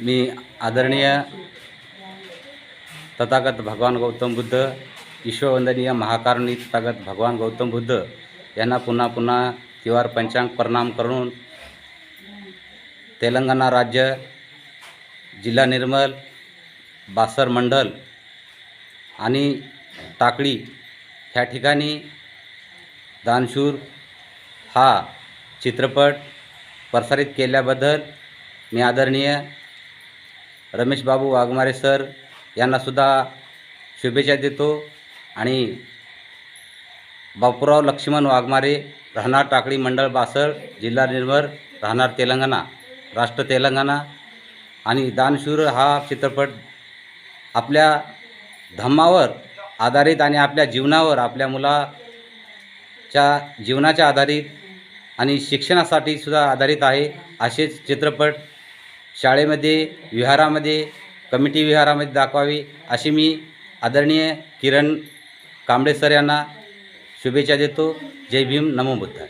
मी आदरणीय तथागत भगवान गौतम बुद्ध ईश्ववंदनीय महाकारुणी तथागत भगवान गौतम बुद्ध यांना पुन्हा पुन्हा तिवार पंचांग प्रणाम करून तेलंगणा राज्य जिल्हा निर्मल बासर मंडल आणि टाकळी ह्या ठिकाणी दानशूर हा चित्रपट प्रसारित केल्याबद्दल मी आदरणीय रमेश बाबू वाघमारे सर यांनासुद्धा शुभेच्छा देतो. आणि बापूराव लक्ष्मण वाघमारे राहणार टाकळी मंडळ बासळ जिल्हा निर्भर राहणार तेलंगणा राष्ट्र तेलंगणा. आणि दानशूर हा चित्रपट आपल्या धम्मावर आधारित आणि आपल्या जीवनावर आपल्या मुलाच्या जीवनाच्या आधारित आणि शिक्षणासाठी सुद्धा आधारित आहे असेच चित्रपट शाळेमध्ये विहारामध्ये कमिटी विहारामध्ये दाखवावी अशी मी आदरणीय किरण कांबळे सर यांना शुभेच्छा देतो. जय भीम. नमो बुद्धाय.